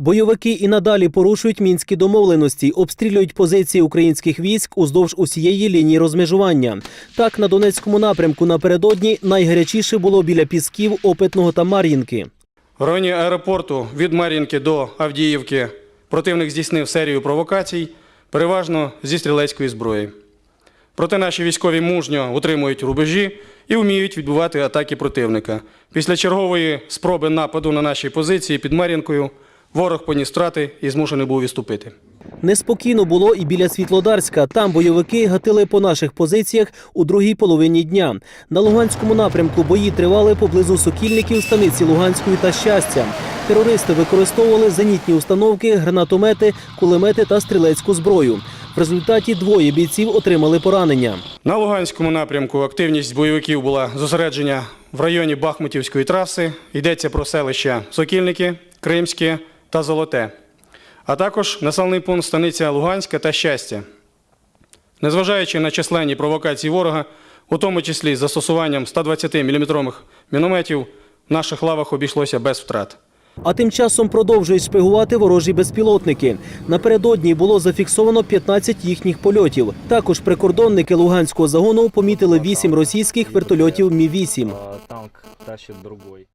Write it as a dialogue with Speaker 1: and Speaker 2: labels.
Speaker 1: Бойовики і надалі порушують мінські домовленості, обстрілюють позиції українських військ уздовж усієї лінії розмежування. Так, на Донецькому напрямку напередодні найгарячіше було біля Пісків, Опитного та Мар'їнки.
Speaker 2: В районі аеропорту від Мар'їнки до Авдіївки противник здійснив серію провокацій, переважно зі стрілецької зброї. Проте наші військові мужньо утримують рубежі і вміють відбувати атаки противника. Після чергової спроби нападу на наші позиції під Мар'їнкою ворог поніс страти і змушений був відступити.
Speaker 1: Неспокійно було і біля Світлодарська. Там бойовики гатили по наших позиціях у другій половині дня. На Луганському напрямку бої тривали поблизу сокільників станиці Луганської та щастя. Терористи використовували зенітні установки, гранатомети, кулемети та стрілецьку зброю. В результаті двоє бійців отримали поранення.
Speaker 2: На Луганському напрямку активність бойовиків була зосередження в районі Бахмутівської траси. Йдеться про селища Сокільники, Кримське та Золоте, а також населений пункт станиця Луганська та Щастя. Незважаючи на численні провокації ворога, у тому числі з застосуванням 120-мм мінометів, в наших лавах обійшлося без втрат.
Speaker 1: А тим часом продовжують шпигувати ворожі безпілотники. Напередодні було зафіксовано 15 їхніх польотів. Також прикордонники Луганського загону помітили 8 російських вертольотів Мі-8.
Speaker 3: а, танк тащит другой.